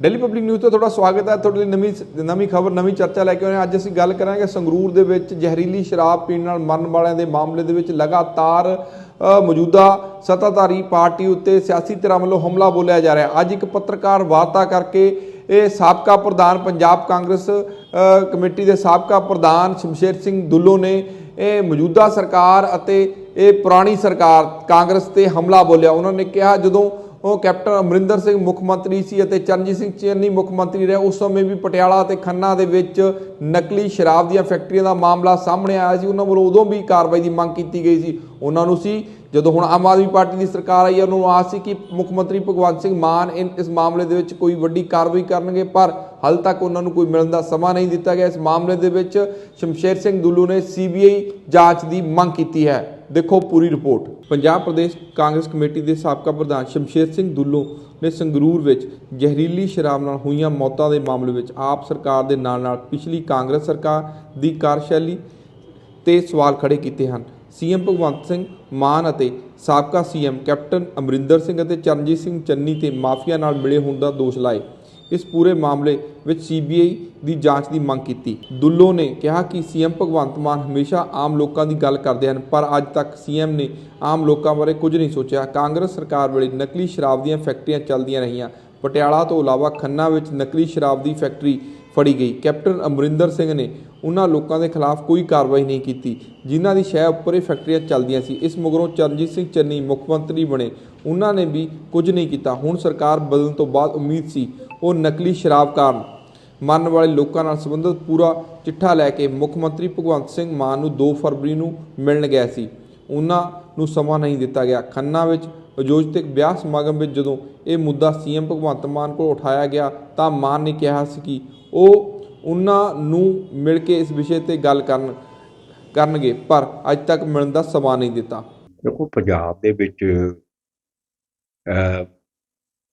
Daily public news ਤੋਂ ਤੁਹਾਡਾ ਸਵਾਗਤ ਹੈ। ਤੁਹਾਡੇ ਲਈ ਨਵੀਂ ਨਵੀਂ ਖਬਰ, ਨਵੀਂ ਚਰਚਾ ਲੈ ਕੇ ਆਏ ਹਾਂ। ਅੱਜ ਅਸੀਂ ਗੱਲ ਕਰਾਂਗੇ ਸੰਗਰੂਰ ਦੇ ਵਿੱਚ ਜ਼ਹਿਰੀਲੀ ਸ਼ਰਾਬ ਪੀਣ ਨਾਲ ਮਰਨ ਵਾਲਿਆਂ ਦੇ ਮਾਮਲੇ ਦੇ ਵਿੱਚ ਲਗਾਤਾਰ ਮੌਜੂਦਾ ਸੱਤਾਧਾਰੀ ਪਾਰਟੀ ਉੱਤੇ ਸਿਆਸੀ ਧਿਰਾਂ ਵੱਲੋਂ ਹਮਲਾ ਬੋਲਿਆ ਜਾ ਰਿਹਾ ਅੱਜ ਇੱਕ ਪੱਤਰਕਾਰ ਵਾਰਤਾ ਕਰਕੇ ਇਹ ਸਾਬਕਾ ਪ੍ਰਧਾਨ ਪੰਜਾਬ ਕਾਂਗਰਸ ਕਮੇਟੀ ਦੇ ਸਾਬਕਾ ਪ੍ਰਧਾਨ ਸ਼ਮਸ਼ੇਰ ਸਿੰਘ ਦੁੱਲੋ ਨੇ ਇਹ ਮੌਜੂਦਾ ਸਰਕਾਰ ਅਤੇ ਇਹ ਪੁਰਾਣੀ ਸਰਕਾਰ ਕਾਂਗਰਸ ਤੇ ਹਮਲਾ ਬੋਲਿਆ। ਉਹਨਾਂ ਨੇ ਕਿਹਾ, ਜਦੋਂ ਉਹ ਕੈਪਟਨ ਅਮਰਿੰਦਰ ਸਿੰਘ ਮੁੱਖ ਮੰਤਰੀ ਸੀ ਅਤੇ ਚਰਨਜੀਤ ਸਿੰਘ ਚੰਨੀ ਮੁੱਖ ਮੰਤਰੀ ਰਹੇ। ਉਸ ਸਮੇਂ ਵੀ ਪਟਿਆਲਾ ਤੇ ਖੰਨਾ ਦੇ ਵਿੱਚ ਨਕਲੀ ਸ਼ਰਾਬ ਦੀਆਂ ਫੈਕਟਰੀਆਂ ਦਾ ਮਾਮਲਾ ਸਾਹਮਣੇ ਆਇਆ ਸੀ। ਉਹਨਾਂ ਵੱਲੋਂ ਉਦੋਂ ਵੀ ਕਾਰਵਾਈ ਦੀ ਮੰਗ ਕੀਤੀ ਗਈ ਸੀ। ਉਹਨਾਂ ਨੂੰ ਸੀ, ਜਦੋਂ ਹੁਣ ਆਮ ਆਦਮੀ ਪਾਰਟੀ ਦੀ ਸਰਕਾਰ ਆਈ ਹੈ ਉਹਨਾਂ ਨੂੰ ਆਸ ਸੀ ਕਿ ਮੁੱਖ ਮੰਤਰੀ ਭਗਵੰਤ ਸਿੰਘ ਮਾਨ ਇਨ- ਇਸ ਮਾਮਲੇ ਦੇ ਵਿੱਚ ਕੋਈ ਵੱਡੀ ਕਾਰਵਾਈ ਕਰਨਗੇ, ਪਰ ਹਾਲ ਤੱਕ ਉਹਨਾਂ ਨੂੰ ਕੋਈ ਮਿਲਣ ਦਾ ਸਮਾਂ ਨਹੀਂ ਦਿੱਤਾ ਗਿਆ। ਇਸ ਮਾਮਲੇ ਦੇ ਵਿੱਚ ਸ਼ਮਸ਼ੇਰ ਸਿੰਘ ਦੁੱਲੂ ਨੇ ਸੀਬੀਆਈ ਜਾਂਚ ਦੀ ਮੰਗ ਕੀਤੀ ਹੈ। ਦੇਖੋ ਪੂਰੀ ਰਿਪੋਰਟ। ਪੰਜਾਬ ਪ੍ਰਦੇਸ਼ ਕਾਂਗਰਸ ਕਮੇਟੀ ਦੇ ਸਾਬਕਾ ਪ੍ਰਧਾਨ ਸ਼ਮਸ਼ੇਰ ਸਿੰਘ ਦੁੱਲੂ ਨੇ ਸੰਗਰੂਰ ਵਿੱਚ ਜ਼ਹਿਰੀਲੀ ਸ਼ਰਾਬ ਨਾਲ ਹੋਈਆਂ ਮੌਤਾਂ ਦੇ ਮਾਮਲੇ ਵਿੱਚ ਆਪ ਸਰਕਾਰ ਦੇ ਨਾਲ ਨਾਲ ਪਿਛਲੀ ਕਾਂਗਰਸ ਸਰਕਾਰ ਦੀ ਕਾਰਜਸ਼ੈਲੀ ਤੇ ਸਵਾਲ ਖੜੇ ਕੀਤੇ ਹਨ। ਸੀਐਮ ਭਗਵੰਤ ਸਿੰਘ ਮਾਨ ਅਤੇ ਸਾਬਕਾ ਸੀਐਮ ਕੈਪਟਨ ਅਮਰਿੰਦਰ ਸਿੰਘ ਅਤੇ ਚਰਨਜੀਤ ਸਿੰਘ ਚੰਨੀ ਤੇ ਮਾਫੀਆ ਨਾਲ ਮਿਲੇ ਹੋਣ ਦਾ ਦੋਸ਼ ਲਾਏ। ਇਸ ਪੂਰੇ ਮਾਮਲੇ ਵਿੱਚ ਸੀਬੀਆਈ ਦੀ ਜਾਂਚ ਦੀ ਮੰਗ ਕੀਤੀ। ਦੁੱਲੋ ਨੇ ਕਿਹਾ ਕਿ ਸੀਐਮ ਭਗਵੰਤ ਮਾਨ ਹਮੇਸ਼ਾ ਆਮ ਲੋਕਾਂ ਦੀ ਗੱਲ ਕਰਦੇ ਹਨ, ਪਰ ਅੱਜ ਤੱਕ ਸੀਐਮ ਨੇ ਆਮ ਲੋਕਾਂ ਬਾਰੇ ਕੁਝ ਨਹੀਂ ਸੋਚਿਆ। ਕਾਂਗਰਸ ਸਰਕਾਰ ਵੇਲੇ ਨਕਲੀ ਸ਼ਰਾਬ ਦੀਆਂ ਫੈਕਟਰੀਆਂ ਚੱਲਦੀਆਂ ਰਹੀਆਂ। ਪਟਿਆਲਾ ਤੋਂ ਇਲਾਵਾ ਖੰਨਾ ਵਿੱਚ ਨਕਲੀ ਸ਼ਰਾਬ ਦੀ ਫੈਕਟਰੀ ਫੜੀ ਗਈ। ਕੈਪਟਨ ਅਮਰਿੰਦਰ ਸਿੰਘ ਨੇ ਉਹਨਾਂ ਲੋਕਾਂ ਦੇ ਖਿਲਾਫ ਕੋਈ ਕਾਰਵਾਈ ਨਹੀਂ ਕੀਤੀ, ਜਿਨ੍ਹਾਂ ਦੀ ਸ਼ਹਿ ਉੱਪਰ ਇਹ ਫੈਕਟਰੀਆਂ ਚੱਲਦੀਆਂ ਸੀ। ਇਸ ਮਗਰੋਂ ਚਰਨਜੀਤ ਸਿੰਘ ਚੰਨੀ ਮੁੱਖ ਮੰਤਰੀ ਬਣੇ। ਉਹਨਾਂ ਨੇ ਵੀ ਕੁਝ ਨਹੀਂ ਕੀਤਾ। ਹੁਣ ਸਰਕਾਰ ਬਦਲਣ ਤੋਂ ਬਾਅਦ ਉਮੀਦ ਸੀ ਉਹ ਨਕਲੀ ਸ਼ਰਾਬ ਕਾਰਨ ਮਰਨ ਵਾਲੇ ਲੋਕਾਂ ਨਾਲ ਸੰਬੰਧਿਤ ਪੂਰਾ ਚਿੱਠਾ ਲੈ ਕੇ ਮੁੱਖ ਮੰਤਰੀ ਭਗਵੰਤ ਸਿੰਘ ਮਾਨ ਨੂੰ 2 ਫਰਵਰੀ ਨੂੰ ਮਿਲਣ ਗਿਆ ਸੀ। ਉਹਨਾਂ ਨੂੰ ਸਮਾਂ ਨਹੀਂ ਦਿੱਤਾ ਗਿਆ। ਖੰਨਾ ਵਿੱਚ ਆਯੋਜਿਤ ਵਿਆਹ ਸਮਾਗਮ ਵਿੱਚ ਜਦੋਂ ਇਹ ਮੁੱਦਾ ਸੀਐਮ ਭਗਵੰਤ ਮਾਨ ਕੋਲ ਉਠਾਇਆ ਗਿਆ ਤਾਂ ਮਾਨ ਨੇ ਕਿਹਾ ਸੀ ਕਿ ਉਹ ਉਹਨਾਂ ਨੂੰ ਮਿਲ ਕੇ ਇਸ ਵਿਸ਼ੇ ਤੇ ਗੱਲ ਕਰਨ, ਕਰਨਗੇ, ਪਰ ਅੱਜ ਤੱਕ ਮਿਲਣ ਦਾ ਸਮਾਂ ਨਹੀਂ ਦਿੱਤਾ। ਦੇਖੋ, ਪੰਜਾਬ ਦੇ ਵਿੱਚ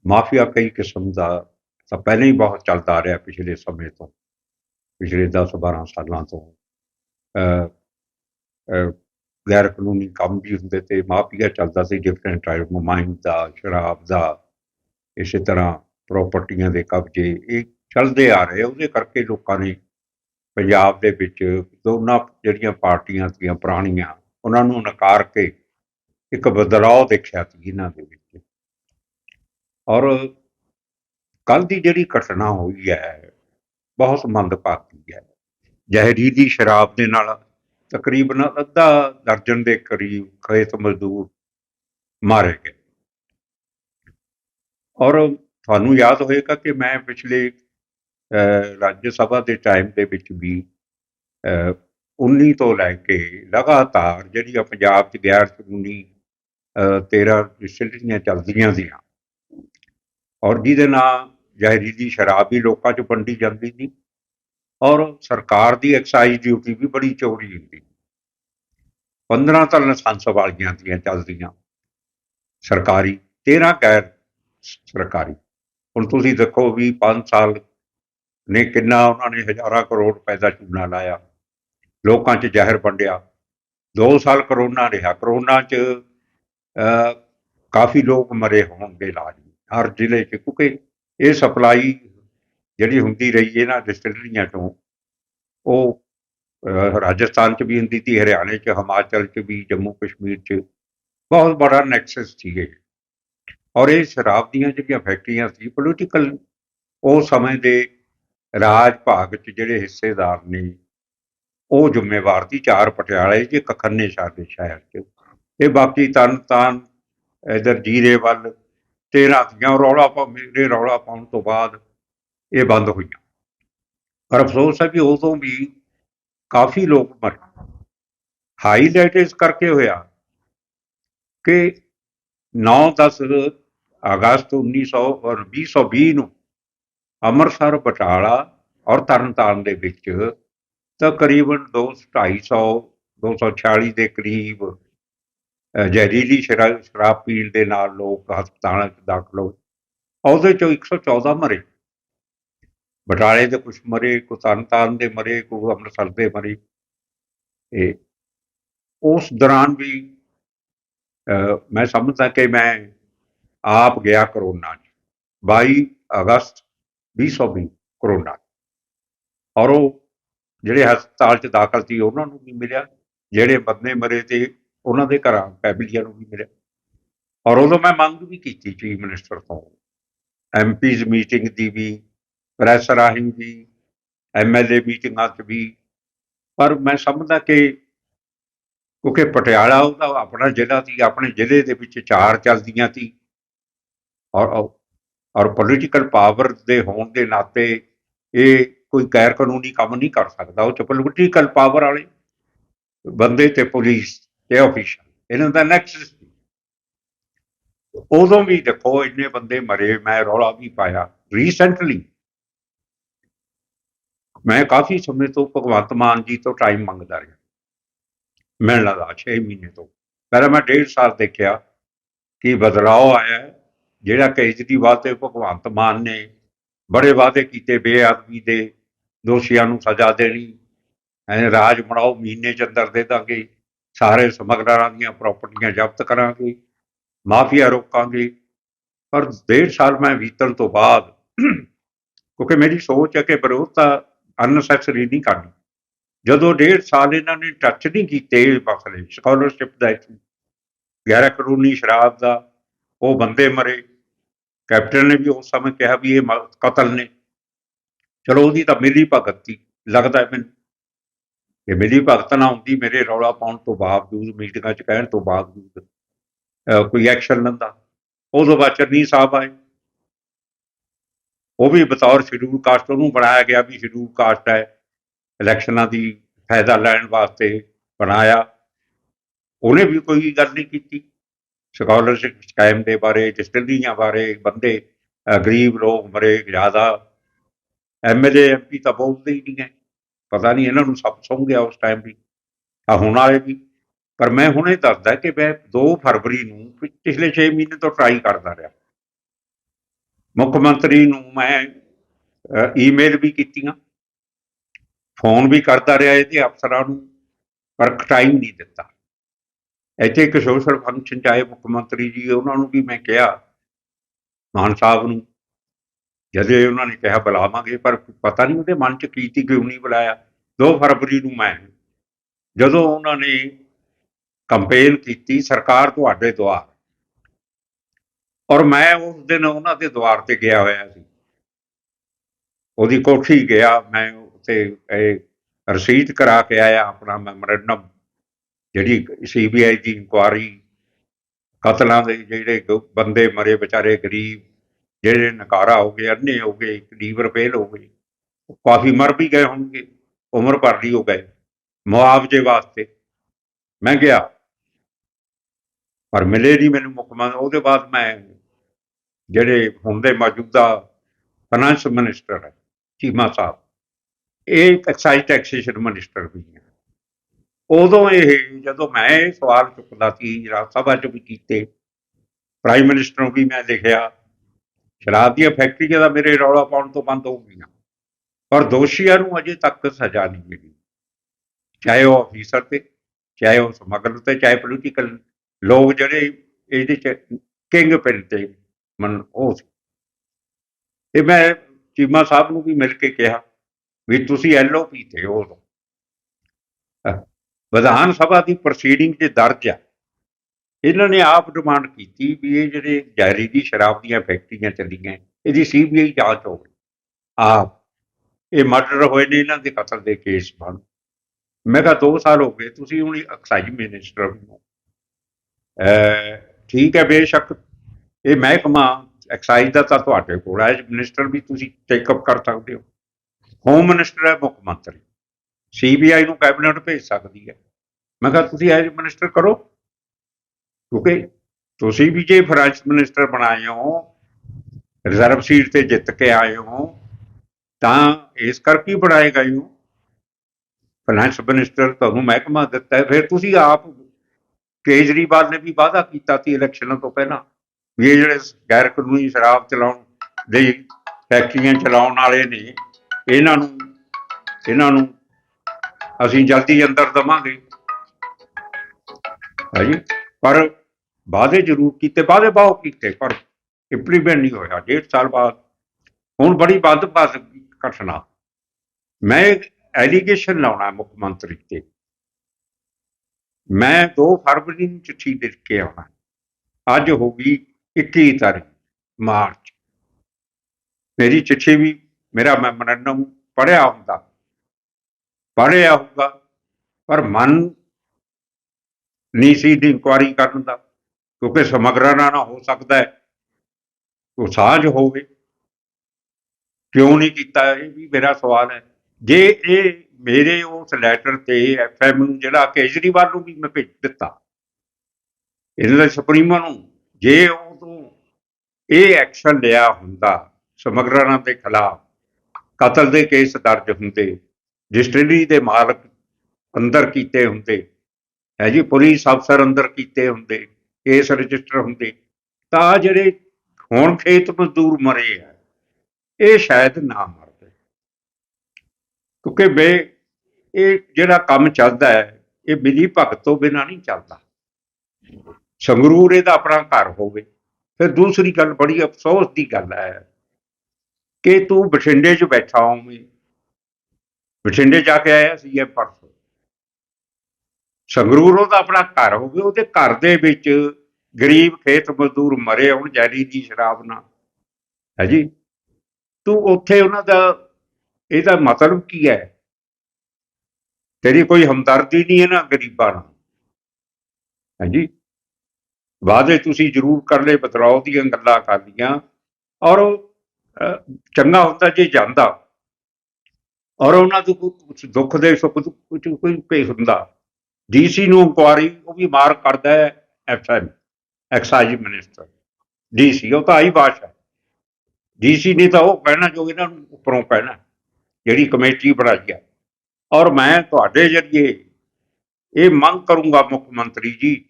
ਮਾਫੀਆ ਕਈ ਕਿਸਮ ਦਾ ਤਾਂ ਪਹਿਲਾਂ ਹੀ ਬਹੁਤ ਚੱਲਦਾ ਆ ਰਿਹਾ ਪਿਛਲੇ ਸਮੇਂ ਤੋਂ, ਪਿਛਲੇ 10-12 ਸਾਲਾਂ ਤੋਂ। ਗੈਰ ਕਾਨੂੰਨੀ ਕੰਮ ਵੀ ਹੁੰਦੇ ਤੇ ਮਾਫੀਆ ਚੱਲਦਾ ਸੀ ਡਿਫਰੈਂਟ ਟਾਈਪ ਮਾਈਨ ਦਾ, ਸ਼ਰਾਬ ਦਾ, ਇਸੇ ਤਰ੍ਹਾਂ ਪ੍ਰਾਪਰਟੀਆਂ ਦੇ ਕਬਜ਼ੇ, ਇਹ ਚੱਲਦੇ ਆ ਰਹੇ। ਉਹਦੇ ਕਰਕੇ ਲੋਕਾਂ ਨੇ ਪੰਜਾਬ ਦੇ ਵਿੱਚ ਦੋਨਾਂ ਜਿਹੜੀਆਂ ਪਾਰਟੀਆਂ ਸੀਗੀਆਂ ਪੁਰਾਣੀਆਂ, ਉਹਨਾਂ ਨੂੰ ਨਕਾਰ ਕੇ ਇੱਕ ਬਦਲਾਅ ਦੇਖਿਆ ਸੀ ਇਹਨਾਂ ਦੇ ਵਿੱਚ। ਔਰ ਕੱਲ ਦੀ ਜਿਹੜੀ ਘਟਨਾ ਹੋਈ ਹੈ ਬਹੁਤ ਮੰਦਭਾਗੀ ਹੈ। ਜ਼ਹਿਰੀਲੀ ਸ਼ਰਾਬ ਦੇ ਨਾਲ ਤਕਰੀਬਨ ਅੱਧਾ ਦਰਜਨ ਦੇ ਕਰੀਬ ਖੇਤ ਮਜ਼ਦੂਰ ਮਾਰੇ ਗਏ। ਔਰ ਤੁਹਾਨੂੰ ਯਾਦ ਹੋਏਗਾ ਕਿ ਮੈਂ ਪਿਛਲੇ ਅਹ, ਰਾਜ ਸਭਾ ਦੇ ਟਾਈਮ ਦੇ ਵਿੱਚ ਵੀ ਅਹ, 19 ਤੋਂ ਲੈ ਕੇ ਲਗਾਤਾਰ ਜਿਹੜੀਆਂ ਪੰਜਾਬ 'ਚ ਗੈਰ ਕਾਨੂੰਨੀ ਅਹ, 13 ਡਿਸਟਿਲਰੀਆਂ ਚੱਲਦੀਆਂ ਸੀਆਂ। ਔਰ ਜਿਹਦੇ ਨਾਲ ਜ਼ਹਿਰੀਲੀ ਸ਼ਰਾਬ ਵੀ ਲੋਕਾਂ 'ਚ ਵੰਡੀ ਜਾਂਦੀ ਸੀ ਔਰ ਸਰਕਾਰ ਦੀ ਐਕਸਾਈਜ਼ ਡਿਊਟੀ ਵੀ ਬੜੀ ਚੌੜੀ ਹੁੰਦੀ 15 ਤਾਂ ਲਾਇਸੈਂਸ ਵਾਲੀਆਂ ਦੀਆਂ ਚੱਲਦੀਆਂ। ਸਰਕਾਰੀ 13 ਗੈਰ ਸਰਕਾਰੀ। ਹੁਣ ਤੁਸੀਂ ਦੇਖੋ ਵੀ 5 ਸਾਲ ਨੇ ਕਿੰਨਾ ਉਹਨਾਂ ਨੇ ਹਜ਼ਾਰਾਂ ਕਰੋੜ ਰੁਪਏ ਦਾ ਚੂਨਾ ਲਾਇਆ। ਲੋਕਾਂ 'ਚ ਜ਼ਹਿਰ ਵੰਡਿਆ। 2 ਸਾਲ ਕਰੋਨਾ ਰਿਹਾ। ਕਰੋਨਾ 'ਚ ਅਹ, ਕਾਫੀ ਲੋਕ ਮਰੇ ਹੋਣਗੇ ਇਲਾਜ। ਹਰ ਜ਼ਿਲ੍ਹੇ 'ਚ ਕਿਉਂਕਿ ਇਹ ਸਪਲਾਈ ਜਿਹੜੀ ਹੁੰਦੀ ਰਹੀ ਇਹਨਾਂ ਡਿਸਟਿਲਰੀਆਂ ਤੋਂ ਉਹ ਰਾਜਸਥਾਨ 'ਚ ਵੀ ਹੁੰਦੀ ਸੀ, ਹਰਿਆਣੇ 'ਚ, ਹਿਮਾਚਲ 'ਚ ਵੀ, ਜੰਮੂ ਕਸ਼ਮੀਰ 'ਚ, ਬਹੁਤ ਬੜਾ ਨੈਕਸਸ ਸੀ ਇਹ ਔਰ ਇਹ ਸ਼ਰਾਬ ਦੀਆਂ ਜਿਹੜੀਆਂ ਫੈਕਟਰੀਆਂ ਸੀ ਪੋਲੀਟੀਕਲ ਉਹ ਸਮੇਂ ਦੇ ਰਾਜ ਭਾਗ 'ਚ ਜਿਹੜੇ ਹਿੱਸੇਦਾਰ ਨੇ, ਉਹ ਜ਼ਿੰਮੇਵਾਰ ਸੀ ਚਾਰ ਪਟਿਆਲੇ 'ਚ, ਇੱਕ ਖੰਨੇ ਦੇ ਸ਼ਹਿਰ 'ਚ। ਇਹ ਬਾਕੀ ਤਨ ਤਾਨ ਇਧਰ ਜੀਰੇ ਵੱਲ 13 ਦੀਆਂ ਰੌਲਾ ਪਾ ਮੇਰੇ ਰੌਲਾ ਪਾਉਣ ਤੋਂ ਬਾਅਦ ਇਹ ਬੰਦ ਹੋਈਆਂ। ਪਰ ਅਫਸੋਸ ਹੈ ਕਿ ਉਦੋਂ ਵੀ ਕਾਫੀ ਲੋਕ ਮਰੇ ਹਾਈਲਾਈਟ ਇਸ ਕਰਕੇ ਹੋਇਆ ਕਿ 9-10 ਅਗਸਤ 1900 ਔਰ 2020 ਨੂੰ ਅੰਮ੍ਰਿਤਸਰ, ਬਟਾਲਾ ਔਰ ਤਰਨਤਾਰਨ ਦੇ ਵਿੱਚ ਤਕਰੀਬਨ 2-250 246 ਦੇ ਕਰੀਬ ਜ਼ਹਿਰੀਲੀ ਸ਼ਰਾਬ ਪੀਣ ਦੇ ਨਾਲ ਲੋਕ ਹਸਪਤਾਲਾਂ 'ਚ ਦਾਖਲ ਹੋਏ। ਉਹਦੇ ਚੋਂ 114 ਮਰੇ। ਬਟਾਲੇ ਦੇ ਕੁਝ ਮਰੇ ਕੋ ਤਰਨਤਾਰਨ ਦੇ ਮਰੇ ਕੋ ਅੰਮ੍ਰਿਤਸਰ ਦੇ ਮਰੇ। ਇਹ ਉਸ ਦੌਰਾਨ ਵੀ ਮੈਂ ਸਮਝਦਾ ਕਿ ਮੈਂ ਆਪ ਗਿਆ ਕਰੋਨਾ 'ਚ। 22 ਅਗਸਤ 2020 ਕਰੋਨਾ ਔਰ ਉਹ ਜਿਹੜੇ ਹਸਪਤਾਲ 'ਚ ਦਾਖਲ ਸੀ, ਉਹਨਾਂ ਨੂੰ ਵੀ ਮਿਲਿਆ। ਜਿਹੜੇ ਬੰਦੇ ਮਰੇ ਤੇ ਉਹਨਾਂ ਦੇ ਘਰਾਂ ਫੈਮਿਲੀਆਂ ਨੂੰ ਵੀ ਮਿਲਿਆ। ਔਰ ਉਦੋਂ ਮੈਂ ਮੰਗ ਵੀ ਕੀਤੀ ਚੀਫ ਮਿਨਿਸਟਰ ਤੋਂ। ਐਮਪੀਜ਼ ਮੀਟਿੰਗ ਦੀ ਵੀ, ਪ੍ਰੈਸ ਰਾਹੀਂ ਵੀ ਐਮਐਲਏ ਮੀਟਿੰਗਾਂ 'ਚ ਵੀ। ਪਰ ਮੈਂ ਸਮਝਦਾ ਕਿ ਕਿਉਂਕਿ ਪਟਿਆਲਾ ਉਹਦਾ ਆਪਣਾ ਜ਼ਿਲ੍ਹਾ ਸੀ, ਆਪਣੇ ਜ਼ਿਲ੍ਹੇ ਦੇ ਵਿੱਚ ਚਾਰ ਚੱਲਦੀਆਂ ਸੀ। ਔਰ ਔਰ ਪੋਲੀਟੀਕਲ ਪਾਵਰ ਦੇ ਹੋਣ ਦੇ ਨਾਤੇ ਇਹ ਕੋਈ ਗੈਰ ਕਾਨੂੰਨੀ ਕੰਮ ਨਹੀਂ ਕਰ ਸਕਦਾ। ਉਹ ਚ ਪੋਲੀਟੀਕਲ ਪਾਵਰ ਵਾਲੇ ਬੰਦੇ ਤੇ ਪੁਲਿਸ ਤੇ ਆਫੀਸ਼ਲ ਇਹਨਾਂ ਦਾ ਨੈਕਸਸ ਉਦੋਂ ਵੀ ਦੇਖੋ, ਇੰਨੇ ਬੰਦੇ ਮਰੇ, ਮੈਂ ਰੌਲਾ ਵੀ ਪਾਇਆ। ਰੀਸੈਂਟਲੀ ਮੈਂ ਕਾਫੀ ਸਮੇਂ ਤੋਂ ਭਗਵੰਤ ਮਾਨ ਜੀ ਤੋਂ ਟਾਈਮ ਮੰਗਦਾ ਰਿਹਾ। ਮਿਲਣ ਦਾ 6 ਮਹੀਨੇ ਤੋਂ। ਪਹਿਲਾਂ ਮੈਂ ਡੇਢ ਸਾਲ ਦੇਖਿਆ ਕਿ ਬਦਲਾਅ ਆਇਆ ਜਿਹੜਾ ਕੇਜਰੀਵਾਲ ਤੇ ਭਗਵੰਤ ਮਾਨ ਨੇ ਬੜੇ ਵਾਅਦੇ ਕੀਤੇ ਬੇਅਦਬੀ ਦੇ, ਦੋਸ਼ੀਆਂ ਨੂੰ ਸਜ਼ਾ ਦੇਣੀ, ਐ ਰਾਜ ਬਣਾਓ, ਮਹੀਨੇ ਚ ਅੰਦਰ ਦੇ ਦਾਂਗੇ। ਸਾਰੇ ਸਮਗਲਰਾਂ ਦੀਆਂ ਪ੍ਰਾਪਰਟੀਆਂ ਜ਼ਬਤ ਕਰਾਂਗੇ ਮਾਫੀਆ ਰੋਕਾਂਗੇ। ਪਰ ਡੇਢ ਸਾਲ ਮੈਂ ਬੀਤਣ ਤੋਂ ਬਾਅਦ ਕਿਉਂਕਿ ਮੇਰੀ ਸੋਚ ਹੈ ਕਿ ਵਿਰੋਧਤਾ ਅਨਸੈਸਰੀ ਨਹੀਂ ਕਰਨੀ। ਜਦੋਂ ਡੇਢ ਸਾਲ ਇਹਨਾਂ ਨੇ ਟੱਚ ਨਹੀਂ ਕੀਤੇ ਇਹ ਮਸਲੇ ਸਕਾਲਰਸ਼ਿਪ ਦਾ issue, ਗੈਰ ਕਾਨੂੰਨੀ ਸ਼ਰਾਬ ਦਾ ਉਹ ਬੰਦੇ ਮਰੇ। ਕੈਪਟਨ ਨੇ ਵੀ ਉਸ ਸਮੇਂ ਕਿਹਾ ਵੀ ਇਹ ਮ- ਕਤਲ ਨੇ। ਚਲੋ ਉਹਦੀ ਤਾਂ ਮਿਲੀ ਭਗਤ ਸੀ ਲੱਗਦਾ ਮੈਨੂੰ। ਕਿ ਮੇਰੀ ਭਗਤ ਨਾ ਹੁੰਦੀ ਮੇਰੇ ਰੌਲਾ ਪਾਉਣ ਤੋਂ ਬਾਵਜੂਦ ਮੀਟਿੰਗਾਂ 'ਚ ਕਹਿਣ ਤੋਂ ਬਾਵਜੂਦ ਅਹ, ਕੋਈ ਐਕਸ਼ਨ ਲੈਂਦਾ। ਉਦੋਂ ਬਾਅਦ ਚਰਨੀ ਸਾਹਿਬ ਆਏ। ਉਹ ਵੀ ਬਤੌਰ ਸ਼ਡਿਊਲ ਕਾਸਟ ਉਹਨੂੰ ਬਣਾਇਆ ਗਿਆ ਵੀ ਸ਼ਡਿਊਲ ਕਾਸਟ ਹੈ। ਇਲੈਕਸ਼ਨਾਂ ਦੀ ਫਾਇਦਾ ਲੈਣ ਵਾਸਤੇ ਬਣਾਇਆ। ਉਹਨੇ ਵੀ ਕੋਈ ਗੱਲ ਨਹੀਂ ਕੀਤੀ। ਸਕਾਲਰਸ਼ਿਪ ਸਕੈਮ ਦੇ ਬਾਰੇ ਡਿਸਟਿਲਰੀਆਂ ਬਾਰੇ ਬੰਦੇ ਗਰੀਬ ਲੋਕ ਮਰੇ ਜ਼ਿਆਦਾ। ਐਮਐਲਏ ਐਮਪੀ ਤਾਂ ਬੋਲਦੇ ਹੀ ਨਹੀਂ ਹੈ। ਪਤਾ ਨਹੀਂ ਇਹਨਾਂ ਨੂੰ ਸਭ ਸੌਂ ਗਿਆ ਉਸ ਟਾਈਮ ਵੀ ਆ ਹੁਣ ਵਾਲੇ ਵੀ। ਪਰ ਮੈਂ ਹੁਣੇ ਦੱਸਦਾ ਕਿ ਮੈਂ 2 ਫਰਵਰੀ ਨੂੰ ਪਿਛਲੇ 6 ਮਹੀਨੇ ਤੋਂ ਟਰਾਈ ਕਰਦਾ ਰਿਹਾ। ਮੁੱਖ ਮੰਤਰੀ ਨੂੰ ਮੈਂ ਈਮੇਲ ਵੀ ਕੀਤੀਆਂ। ਫੋਨ ਵੀ ਕਰਦਾ ਰਿਹਾ ਇਹਦੇ ਅਫਸਰਾਂ ਨੂੰ, ਪਰ ਟਾਈਮ ਨਹੀਂ ਦਿੱਤਾ। ਇੱਥੇ ਇੱਕ ਸੋਸ਼ਲ ਫੰਕਸ਼ਨ ਚ ਆਏ ਮੁੱਖ ਮੰਤਰੀ ਜੀ, ਉਹਨਾਂ ਨੂੰ ਵੀ ਮੈਂ ਕਿਹਾ, ਮਾਨ ਸਾਹਿਬ ਨੂੰ, ਜਦੋਂ ਉਹਨਾਂ ਨੇ ਕਿਹਾ ਬੁਲਾਵਾਂਗੇ, ਪਰ ਪਤਾ ਨਹੀਂ ਉਹਦੇ ਮਨ 'ਚ ਕੀ ਸੀ, ਕਿਉਂ ਨਹੀਂ ਬੁਲਾਇਆ। 2 ਫਰਵਰੀ ਨੂੰ ਮੈਂ ਜਦੋਂ ਉਹਨਾਂ ਨੇ ਕੰਪੇਨ ਕੀਤੀ ਸਰਕਾਰ ਤੁਹਾਡੇ ਦੁਆਰ ਔਰ ਮੈਂ ਉਸ ਦਿਨ ਉਹਨਾਂ ਦੇ ਦੁਆਰ ਤੇ ਗਿਆ ਹੋਇਆ ਸੀ। ਉਹਦੀ ਕੋਠੀ ਗਿਆ, ਮੈਂ ਉੱਥੇ ਇਹ ਰਸੀਦ ਕਰਾ ਕੇ ਆਇਆ ਆਪਣਾ ਮੈਮੋਰੈਂਡਮ, ਜਿਹੜੀ ਸੀਬੀਆਈ ਦੀ ਇਨਕੁਆਰੀ, ਕਤਲਾਂ ਦੇ ਜਿਹੜੇ ਬੰਦੇ ਮਰੇ ਵਿਚਾਰੇ ਗਰੀਬ, ਜਿਹੜੇ ਨਕਾਰਾ ਹੋ ਗਏ ਅੰਨੇ ਹੋ ਗਏ ਲੀਵਰ ਫੇਲ ਹੋ ਗਏ ਉਹ ਕਾਫੀ ਮਰ ਵੀ ਗਏ ਹੋਣਗੇ। ਉਮਰ ਭਰ ਲਈ ਹੋ ਗਏ ਮੁਆਵਜ਼ੇ ਵਾਸਤੇ। ਮੈਂ ਗਿਆ। ਪਰ ਮਿਲੇ ਨਹੀਂ ਮੈਨੂੰ ਮੁੱਖ ਮੰਤਰੀ। ਉਹਦੇ ਬਾਅਦ ਮੈਂ ਜਿਹੜੇ ਹੁਣ ਦੇ ਮੌਜੂਦਾ ਫਾਈਨਾਂਸ ਮਿਨਿਸਟਰ ਹੈ, ਚੀਮਾ ਸਾਹਿਬ, ਇਹ ਐਕਸਾਈਜ਼ ਟੈਕਸੇਸ਼ਨ ਮਿਨਿਸਟਰ ਵੀ ਹੈ। ਉਦੋਂ ਇਹ ਜਦੋਂ ਮੈਂ ਇਹ ਸਵਾਲ ਚੁੱਕਦਾ ਸੀ, ਰਾਜ ਸਭਾ ਚ ਵੀ ਕੀਤੇ ਪ੍ਰਾਈਮ ਮਿਨਿਸਟਰ ਨੂੰ ਵੀ ਮੈਂ ਲਿਖਿਆ, ਸ਼ਰਾਬ ਦੀਆਂ ਫੈਕਟਰੀਆਂ ਦਾ ਮੇਰੇ ਰੌਲਾ ਪਾਉਣ ਤੋਂ ਬੰਦ ਹੋ ਗਈਆਂ। ਪਰ ਦੋਸ਼ੀਆਂ ਨੂੰ ਅਜੇ ਤੱਕ ਸਜ਼ਾ ਨਹੀਂ ਮਿਲੀ। ਚਾਹੇ ਉਹ ਅਫੀਸਰ ਤੇ, ਚਾਹੇ ਉਹ ਸਮਗਲਰ ਤੇ, ਚਾਹੇ ਪੋਲੀਟੀਕਲ ਲੋਕ ਜਿਹੜੇ ਇਹਦੇ ਚ ਕਿੰਗ ਪਿੰਡ ਤੇ ਮਨ, ਉਹ ਤੇ ਮੈਂ ਚੀਮਾ ਸਾਹਿਬ ਨੂੰ ਵੀ ਮਿਲ ਕੇ ਕਿਹਾ ਵੀ ਤੁਸੀਂ ਐਲਓਪੀ ਤੇ ਹੋ ਵਿਧਾਨ ਸਭਾ ਦੀ ਪ੍ਰੋਸੀਡਿੰਗ 'ਚ ਦਰਜ ਆ। ਇਹਨਾਂ ਨੇ ਆਪ ਡਿਮਾਂਡ ਕੀਤੀ ਵੀ ਇਹ ਜਿਹੜੇ ਜ਼ਹਿਰੀਲੀ ਸ਼ਰਾਬ ਦੀਆਂ ਫੈਕਟਰੀਆਂ ਚੱਲੀਆਂ, ਇਹਦੀ ਸੀਬੀਆਈ ਜਾਂਚ ਹੋਵੇ ਆਪ ਇਹ ਮਰਡਰ ਹੋਏ ਨੇ ਇਹਨਾਂ ਦੇ ਕਤਲ ਦੇ ਕੇਸ ਬਣ। ਮੈਂ ਕਿਹਾ 2 ਸਾਲ ਹੋ ਗਏ, ਤੁਸੀਂ ਹੁਣ ਐਕਸਾਈਜ਼ ਮਿਨਿਸਟਰ ਹੋ। ਠੀਕ ਹੈ ਬੇਸ਼ੱਕ, ਇਹ ਮਹਿਕਮਾ ਐਕਸਾਈਜ਼ ਦਾ ਤਾਂ ਤੁਹਾਡੇ ਕੋਲ ਹੈ ਮਿਨਿਸਟਰ ਵੀ ਤੁਸੀਂ ਚੈੱਕਅਪ ਕਰ ਸਕਦੇ ਹੋ। ਹੋਮ ਮਿਨਿਸਟਰ ਹੈ, ਮੁੱਖ ਮੰਤਰੀ। ਸੀਬੀਆਈ ਨੂੰ ਕੈਬਨਿਟ ਭੇਜ ਸਕਦੀ ਹੈ। ਮੈਂ ਕਿਹਾ ਤੁਸੀਂ ਐਜ ਮਿਨਿਸਟਰ ਕਰੋ। ਕਿਉਂਕਿ ਤੁਸੀਂ ਵੀ ਜੇ ਫਾਈਨੈਂਸ ਮਿਨਿਸਟਰ ਬਣਾਏ ਹੋ ਰਿਜ਼ਰਵ ਸੀਟ ਤੇ ਜਿੱਤ ਕੇ ਆਏ ਹੋ ਤਾਂ ਇਸ ਕਰਕੇ ਹੀ ਬਣਾਏ ਗਏ ਫਾਈਨੈਂਸ ਮਿਨਿਸਟਰ ਤੁਹਾਨੂੰ ਮਹਿਕਮਾ ਦਿੱਤਾ ਹੈ। ਫਿਰ ਤੁਸੀਂ ਆਪ ਕੇਜਰੀਵਾਲ ਨੇ ਵੀ ਵਾਅਦਾ ਕੀਤਾ ਸੀ ਇਲੈਕਸ਼ਨਾਂ ਤੋਂ ਪਹਿਲਾਂ ਵੀ ਇਹ ਜਿਹੜੇ ਗੈਰ ਕਾਨੂੰਨੀ ਸ਼ਰਾਬ ਚਲਾਉਣ ਦੇ ਫੈਕਟਰੀਆਂ ਚਲਾਉਣ ਵਾਲੇ ਨੇ, ਇਹਨਾਂ ਨੂੰ ਇਹਨਾਂ ਨੂੰ ਅਸੀਂ ਜਲਦੀ ਅੰਦਰ ਦਵਾਂਗੇ। ਹਾਂਜੀ? ਪਰ ਵਾਅਦੇ ਜ਼ਰੂਰ ਕੀਤੇ, ਵਾਅਦੇ ਬਹੁਤ ਕੀਤੇ, ਪਰ ਇੰਪਲੀਮੈਂਟ ਨਹੀਂ ਹੋਇਆ। ਡੇਢ ਸਾਲ ਬਾਅਦ ਹੁਣ ਬੜੀ ਵੱਧ ਘਟਨਾ। ਮੈਂ ਐਲੀਗੇਸ਼ਨ ਲਾਉਣਾ ਮੁੱਖ ਮੰਤਰੀ ਤੇ। ਮੈਂ 2 ਫਰਵਰੀ ਨੂੰ ਚਿੱਠੀ ਲਿਖ ਕੇ ਆਉਣਾ। ਅੱਜ ਹੋ ਗਈ 21 ਤਾਰੀਖ, ਮਾਰਚ। ਮੇਰੀ ਚਿੱਠੀ ਵੀ ਮੇਰਾ ਮੈਮੋਰੰਡਮ ਪੜਿਆ ਹੁੰਦਾ। ਪੜਿਆ ਹੋਊਗਾ ਪਰ ਮਨ ਨਹੀਂ ਸੀ ਦੀ ਇਨਕੁਆਰੀ ਕਰਨ ਦਾ, ਕਿਉਂਕਿ ਸਮਗਰਾ ਨਾਲ ਹੋ ਸਕਦਾ ਹੈ। ਉਹ ਸਾਂਝ ਹੋਵੇ। ਕਿਉਂ ਨਹੀਂ ਕੀਤਾ? ਇਹ ਵੀ ਮੇਰਾ ਸਵਾਲ ਹੈ। ਜੇ ਇਹ ਮੇਰੇ ਉਸ ਲੈਟਰ ਤੇ ਐਫਐਮ ਨੂੰ ਜਿਹੜਾ ਕੇਜਰੀਵਾਲ ਨੂੰ ਵੀ ਮੈਂ ਭੇਜ ਦਿੱਤਾ ਇਹਨਾਂ ਦੇ ਸੁਪਰੀਮੋ ਨੂੰ, ਜੇ ਉਹ ਤੋਂ ਇਹ ਐਕਸ਼ਨ ਲਿਆ ਹੁੰਦਾ ਸਮਗਰਾਣਾ ਦੇ ਖਿਲਾਫ, ਕਤਲ ਦੇ ਕੇਸ ਦਰਜ ਹੁੰਦੇ ਡਿਸਟ੍ਰਿਕਟ ਦੇ ਮਾਲਕ ਅੰਦਰ ਕੀਤੇ ਹੁੰਦੇ, ਹੈ ਜੀ ਪੁਲਿਸ ਅਫਸਰ ਅੰਦਰ ਕੀਤੇ ਹੁੰਦੇ ਕੇਸ ਰਜਿਸਟਰ ਹੁੰਦੇ, ਤਾਂ ਜਿਹੜੇ ਹੁਣ ਖੇਤ ਮਜ਼ਦੂਰ ਮਰੇ ਆ ਇਹ ਸ਼ਾਇਦ ਨਾ ਮਰਦੇ ਕਿਉਂਕਿ ਬੇ, ਇਹ ਜਿਹੜਾ ਕੰਮ ਚੱਲਦਾ ਹੈ, ਇਹ ਮਿਲੀ ਭਗਤ ਤੋਂ ਬਿਨਾ ਨਹੀਂ ਚੱਲਦਾ। ਸੰਗਰੂਰ ਇਹਦਾ ਆਪਣਾ ਘਰ ਹੋਵੇ। ਫਿਰ ਦੂਸਰੀ ਗੱਲ ਬੜੀ ਅਫਸੋਸ ਦੀ ਗੱਲ ਹੈ ਕਿ ਤੂੰ ਬਠਿੰਡੇ 'ਚ ਬੈਠਾ ਹੋਵੇਂ। ਬਠਿੰਡੇ ਜਾ ਕੇ ਆਇਆ ਸੀ ਇਹ ਪਰਸੋਂ। ਸੰਗਰੂਰ ਉਹਦਾ ਆਪਣਾ ਘਰ ਹੋਵੇ, ਉਹਦੇ ਘਰ ਦੇ ਵਿੱਚ ਗਰੀਬ ਖੇਤ ਮਜ਼ਦੂਰ ਮਰੇ ਹੁਣ ਜੈਰੀ ਦੀ ਸ਼ਰਾਬ ਨਾਲ। ਹੈ ਜੀ? ਤੂੰ ਉੱਥੇ ਉਹਨਾਂ ਦਾ ਇਹਦਾ ਮਤਲਬ ਕੀ ਹੈ? ਤੇਰੀ ਕੋਈ ਹਮਦਰਦੀ ਨਹੀਂ ਹੈ ਨਾ ਗਰੀਬਾਂ ਨਾਲ? ਹੈ ਜੀ ਵਾਅਦੇ ਤੁਸੀਂ ਜ਼ਰੂਰ ਕਰ ਲਏ ਬਦਲਾਅ ਦੀਆਂ ਗੱਲਾਂ ਕਰਦੀਆਂ ਔਰ ਉਹ, ਚੰਗਾ ਹੁੰਦਾ ਜੇ ਜਾਂਦਾ। ਔਰ ਉਹਨਾਂ ਨੂੰ ਕੁਝ ਦੁੱਖ ਦੇ ਸੁੱਖ ਦੁੱਖ ਵਿੱਚ ਕੋਈ ਭੇ ਹੁੰਦਾ। ਡੀਸੀ ਨੂੰ ਇਨਕੁਆਰੀ ਉਹ ਵੀ ਮਾਰ ਕਰਦਾ ਹੈ ਐਫਐਮ ਐਕਸਾਈਜ਼ ਮਿਨਿਸਟਰ ਡੀਸੀ ਉਹ ਤਾਂ ਆਈ ਬਾਸ਼ ਹੈ। ਡੀਸੀ ਨੇ ਤਾਂ ਉਹ ਕਹਿਣਾ ਜੋ ਇਹਨਾਂ ਨੂੰ ਉੱਪਰੋਂ ਕਹਿਣਾ ਜਿਹੜੀ ਕਮੇਟੀ ਬਣਾਈ ਹੈ ਔਰ ਮੈਂ ਤੁਹਾਡੇ ਜਰੀਏ ਇਹ ਮੰਗ ਕਰੂੰਗਾ ਮੁੱਖ ਮੰਤਰੀ ਜੀ,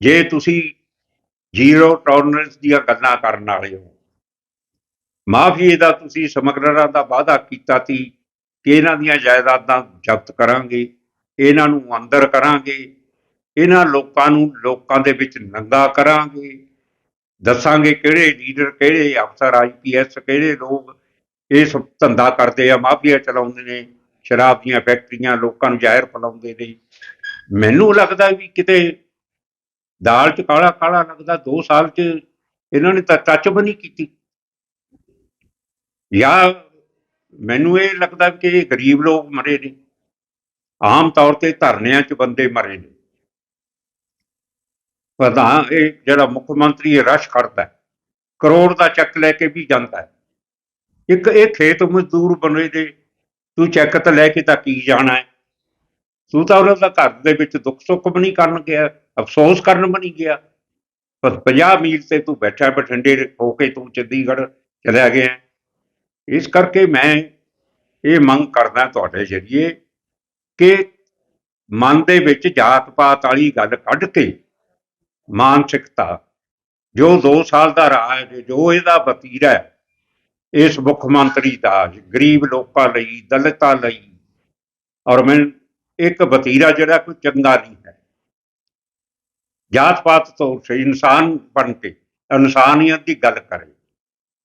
ਜੇ ਤੁਸੀਂ ਜ਼ੀਰੋ ਟੋਲਰੈਂਸ ਦੀਆਂ ਗੱਲਾਂ ਕਰਨ ਵਾਲੇ ਹੋ। ਮਾਫੀਏ ਦਾ ਤੁਸੀਂ ਸਮਗਲਰਾਂ ਦਾ ਵਾਅਦਾ ਕੀਤਾ ਸੀ ਕਿ ਇਹਨਾਂ ਦੀਆਂ ਜਾਇਦਾਦਾਂ ਜ਼ਬਤ ਕਰਾਂਗੇ, ਇਹਨਾਂ ਨੂੰ ਅੰਦਰ ਕਰਾਂਗੇ, ਇਹਨਾਂ ਲੋਕਾਂ ਨੂੰ ਲੋਕਾਂ ਦੇ ਵਿੱਚ ਨੰਗਾ ਕਰਾਂਗੇ ਦੱਸਾਂਗੇ ਕਿਹੜੇ ਲੀਡਰ ਕਿਹੜੇ ਅਫਸਰ ਆਈਪੀਐਸ ਕਿਹੜੇ ਲੋਕ ਇਹ ਸਭ ਧੰਦਾ ਕਰਦੇ ਆ, ਮਾਫੀਆ ਚਲਾਉਂਦੇ ਨੇ, ਸ਼ਰਾਬ ਦੀਆਂ ਫੈਕਟਰੀਆਂ ਲੋਕਾਂ ਨੂੰ ਜ਼ਾਹਿਰ ਫਲਾਉਂਦੇ ਨੇ। ਮੈਨੂੰ ਲੱਗਦਾ ਵੀ ਕਿਤੇ ਦਾਲ 'ਚ ਕਾਲਾ ਕਾਲਾ ਲੱਗਦਾ 2 ਸਾਲ 'ਚ ਇਹਨਾਂ ਨੇ ਤਾਂ ਟੱਚ ਵੀ ਨਹੀਂ ਕੀਤੀ। ਜਾਂ ਮੈਨੂੰ ਇਹ ਲੱਗਦਾ ਕਿ ਗਰੀਬ ਲੋਕ ਮਰੇ ਨੇ। ਆਮ ਤੌਰ ਤੇ ਧਰਨਿਆਂ 'ਚ ਬੰਦੇ ਮਰੇ ਨੇ। ਪ੍ਰਧਾਨ, ਇਹ ਜਿਹੜਾ ਮੁੱਖ ਮੰਤਰੀ ਇਹ ਰਸ਼ ਕਰਦਾ ਹੈ, ਕਰੋੜ ਦਾ ਚੈੱਕ ਲੈ ਕੇ ਵੀ ਜਾਂਦਾ ਹੈ। ਇੱਕ ਇਹ ਖੇਤ ਮਜ਼ਦੂਰ ਬਣੇ ਦੇ, ਤੂੰ ਚੈੱਕ ਤਾਂ ਲੈ ਕੇ ਤਾਂ ਕੀ ਜਾਣਾ ਹੈ? ਤੂੰ ਤਾਂ ਉਹਨਾਂ ਦਾ ਘਰ ਦੇ ਵਿੱਚ ਦੁੱਖ ਸੁੱਖ ਵੀ ਨਹੀਂ ਕਰਨ ਗਿਆ, ਅਫਸੋਸ ਕਰਨ ਵੀ ਨਹੀਂ ਗਿਆ। ਬਸ 50 ਮੀਲ ਤੇ ਤੂੰ ਬੈਠਾ ਬਠਿੰਡੇ ਹੋ ਕੇ ਤੂੰ ਚੰਡੀਗੜ੍ਹ ਚਲਿਆ ਗਿਆ ਇਸ ਕਰਕੇ ਮੈਂ ਇਹ ਮੰਗ ਕਰਦਾ ਤੁਹਾਡੇ ਜਰੀਏ ਕਿ ਮਨ ਦੇ ਵਿੱਚ ਜਾਤ ਪਾਤ ਵਾਲੀ ਗੱਲ ਕੱਢ ਕੇ ਮਾਨਸਿਕਤਾ ਜੋ 2 ਸਾਲ ਦਾ ਰਾਜ ਜੋ ਇਹਦਾ ਵਤੀਰਾ ਹੈ, ਇਸ ਮੁੱਖ ਮੰਤਰੀ ਦਾ, ਗਰੀਬ ਲੋਕਾਂ ਲਈ, ਦਲਿਤਾਂ ਲਈ, ਔਰ ਮੈਂ ਇੱਕ ਵਤੀਰਾ ਜਿਹੜਾ ਕੋਈ ਚੰਗਾ ਨਹੀਂ ਹੈ। ਜਾਤ ਪਾਤ ਤੋਂ ਸੇ ਇਨਸਾਨ ਬਣ ਕੇ, ਇਨਸਾਨੀਅਤ ਦੀ ਗੱਲ ਕਰੇ,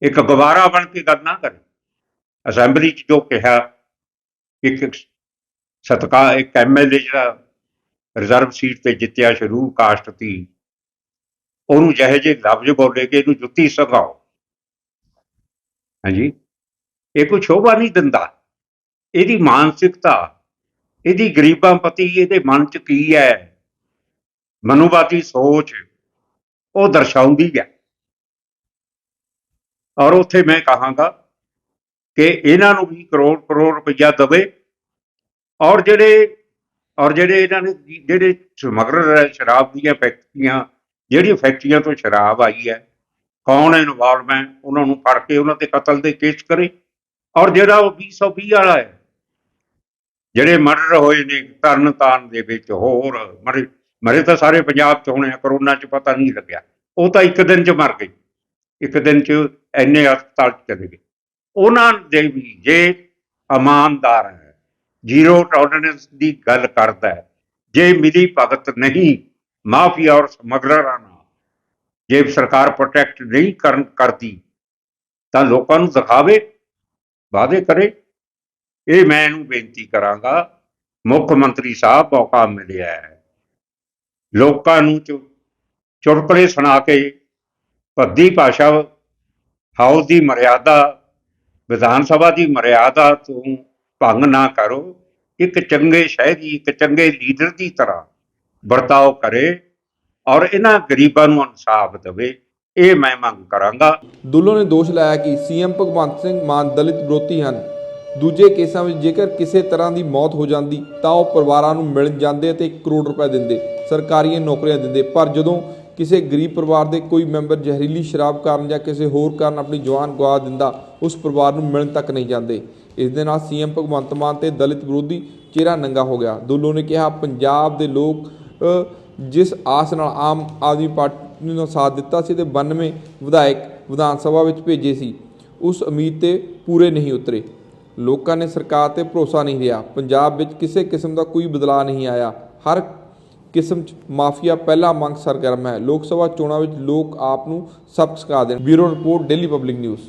ਇੱਕ ਗਵਾਰਾ ਬਣ ਕੇ ਗੱਲ ਨਾ ਕਰੇ। ਅਸੈਂਬਲੀ 'ਚ ਜੋ ਕਿਹਾ, ਇੱਕ ਸਤਕਾ, ਇੱਕ ਐਮਐਲਏ ਜਿਹੜਾ ਰਿਜ਼ਰਵ ਸੀਟ ਤੇ ਜਿੱਤਿਆ, ਸ਼ਰੂ ਕਾਸਟ ਦੀ ਉਹਨੂੰ ਜਿਹੇ ਜਿਹੇ ਲਫ਼ਜ਼ ਬੋਲੇ ਕਿ ਇਹਨੂੰ ਜੁੱਤੀ ਸੰਘਾਓ ਹਾਂਜੀ? ਇਹ ਕੋਈ ਸ਼ੋਭਾ ਨਹੀਂ ਦਿੰਦਾ। ਇਹਦੀ ਮਾਨਸਿਕਤਾ, ਇਹਦੀ ਗਰੀਬਾਂ ਪਤੀ ਇਹਦੇ ਮਨ 'ਚ ਕੀ ਹੈ? ਮਨੁਵਾਦੀ ਸੋਚ, ਉਹ ਦਰਸਾਉਂਦੀ ਹੈ। ਔਰ ਉੱਥੇ ਮੈਂ ਕਹਾਂਗਾ ਕਿ ਇਹਨਾਂ ਨੂੰ ਵੀ ਕਰੋੜ ਕਰੋੜ ਰੁਪਈਆ ਦਵੇ। ਔਰ ਜਿਹੜੇ ਔਰ ਜਿਹੜੇ ਇਹਨਾਂ ਨੇ, ਜਿਹੜੇ ਸਮਗਲਰ ਹੈ ਸ਼ਰਾਬ ਦੀਆਂ ਫੈਕਟਰੀਆਂ ਜਿਹੜੀਆਂ ਫੈਕਟਰੀਆਂ ਤੋਂ ਸ਼ਰਾਬ ਆਈ ਹੈ, ਕੌਣ ਇਨਵੋਲਵ ਹੈ, ਉਹਨਾਂ ਨੂੰ ਫੜ ਕੇ ਉਹਨਾਂ ਤੇ ਕਤਲ ਦੇ ਕੇਸ ਕਰੇ। ਔਰ ਜਿਹੜਾ ਉਹ 220 ਵਾਲਾ ਹੈ, ਜਿਹੜੇ ਮਰਡਰ ਹੋਏ ਨੇ, ਤਰਨਤਾਰਨ ਦੇ ਵਿੱਚ ਹੋਰ ਮਰੇ ਮਰੇ ਤਾਂ ਸਾਰੇ ਪੰਜਾਬ 'ਚ ਹੋਣੇ ਆ ਕਰੋਨਾ 'ਚ ਪਤਾ ਨਹੀਂ ਲੱਗਿਆ। ਉਹ ਤਾਂ ਇੱਕ ਦਿਨ 'ਚ ਮਰ ਗਏ। ਇੱਕ ਦਿਨ 'ਚ ਐਨੇ ਹਸਪਤਾਲ 'ਚ ਚਲੇ ਗਏ। ਉਹਨਾਂ ਦੇ ਵੀ ਜੇ ਇਮਾਨਦਾਰ ਹੈ ਜ਼ੀਰੋ ਟੋਲਰੈਂਸ ਦੀ ਗੱਲ ਕਰਦਾ ਹੈ, ਜੇ ਮਿਲੀ ਭਗਤ ਨਹੀਂ ਮਾਫੀਆ ਔਰ ਸਮਗਲਰਾਂ ਨਾਲ ਜੇ ਸਰਕਾਰ ਪ੍ਰੋਟੈਕਟ ਨਹੀਂ ਕਰਨ ਕਰਦੀ, ਤਾਂ ਲੋਕਾਂ ਨੂੰ ਦਿਖਾਵੇ, ਵਾਅਦੇ ਕਰੇ। ਇਹ ਮੈਂ ਇਹਨੂੰ ਬੇਨਤੀ ਕਰਾਂਗਾ, ਮੁੱਖ ਮੰਤਰੀ ਸਾਹਿਬ ਮੌਕਾ ਮਿਲਿਆ ਹੈ। ਲੋਕਾਂ ਨੂੰ ਚੁ- ਚੁਟਕਲੇ ਸੁਣਾ ਕੇ ਭੱਦੀ ਭਾਸ਼ਾ ਹਾਊਸ ਦੀ ਮਰਿਆਦਾ, ਵਿਧਾਨ ਸਭਾ ਦੀ ਮਰਿਆਦਾ ਤੋਂ ਭੰਗ ਨਾ ਕਰੋ। ਇੱਕ ਚੰਗੇ ਸ਼ਹਿਰੀ, ਇੱਕ ਚੰਗੇ ਲੀਡਰ ਦੀ ਤਰ੍ਹਾਂ ਵਰਤਾਓ ਕਰੇ ਔਰ ਇਹਨਾਂ ਗਰੀਬਾਂ ਨੂੰ ਇਨਸਾਫ ਦੇਵੇ, ਇਹ ਮੈਂ ਮੰਗ ਕਰਾਂਗਾ। ਦੁੱਲੋ ਨੇ ਦੋਸ਼ ਲਾਇਆ ਕਿ ਸੀਐਮ ਭਗਵੰਤ ਸਿੰਘ ਮਾਨ ਦਲਿਤ ਵਿਰੋਧੀ ਹਨ। ਦੂਜੇ ਕੇਸਾਂ ਵਿੱਚ ਜੇਕਰ ਕਿਸੇ ਤਰ੍ਹਾਂ ਦੀ ਮੌਤ ਹੋ ਜਾਂਦੀ, ਤਾਂ ਉਹ ਪਰਿਵਾਰਾਂ ਨੂੰ ਮਿਲ ਜਾਂਦੇ ਅਤੇ 1 ਕਰੋੜ ਰੁਪਏ ਦਿੰਦੇ ਸਰਕਾਰੀ ਨੌਕਰੀਆਂ ਦਿੰਦੇ। ਪਰ ਜਦੋਂ ਕਿਸੇ ਗਰੀਬ ਪਰਿਵਾਰ ਦੇ ਕੋਈ ਮੈਂਬਰ ਜ਼ਹਿਰੀਲੀ ਸ਼ਰਾਬ ਕਾਰਨ ਜਾਂ ਕਿਸੇ ਹੋਰ ਕਾਰਨ ਆਪਣੀ ਜਵਾਨ ਗਵਾ ਦਿੰਦਾ, ਉਸ ਪਰਿਵਾਰ ਨੂੰ ਮਿਲਣ ਤੱਕ ਨਹੀਂ ਜਾਂਦੇ। ਇਸ ਦੇ ਨਾਲ ਸੀਐਮ ਭਗਵੰਤ ਮਾਨ ਤੇ ਦਲਿਤ ਵਿਰੋਧੀ ਚਿਹਰਾ ਨੰਗਾ ਹੋ ਗਿਆ। ਦੁੱਲੋ ਨੇ ਕਿਹਾ, ਪੰਜਾਬ ਦੇ ਲੋਕ ਜਿਸ ਆਸ ਨਾਲ ਆਮ ਆਦਮੀ ਪਾਰਟੀ ਨੂੰ ਸਾਥ ਦਿੱਤਾ ਸੀ ਤੇ 92 ਵਿਧਾਇਕ ਵਿਧਾਨ ਸਭਾ ਵਿੱਚ ਭੇਜੇ ਸੀ, ਉਸ ਉਮੀਦ ਤੇ ਪੂਰੇ ਨਹੀਂ ਉਤਰੇ। ਲੋਕਾਂ ਨੇ ਸਰਕਾਰ ਤੇ ਭਰੋਸਾ ਨਹੀਂ ਰਿਹਾ। ਪੰਜਾਬ ਵਿੱਚ ਕਿਸੇ ਕਿਸਮ ਦਾ ਕੋਈ ਬਦਲਾਅ ਨਹੀਂ ਆਇਆ। ਹਰ ਕਿਸਮ ਚ ਮਾਫੀਆ ਪਹਿਲਾ ਮੰਗ ਸਰਗਰਮ ਹੈ। ਲੋਕ ਸਭਾ ਚੋਣਾਂ ਵਿੱਚ ਲੋਕ ਆਪ ਨੂੰ ਸਬਕ ਸਿਖਾ ਦੇਣ। Bureau report daily public news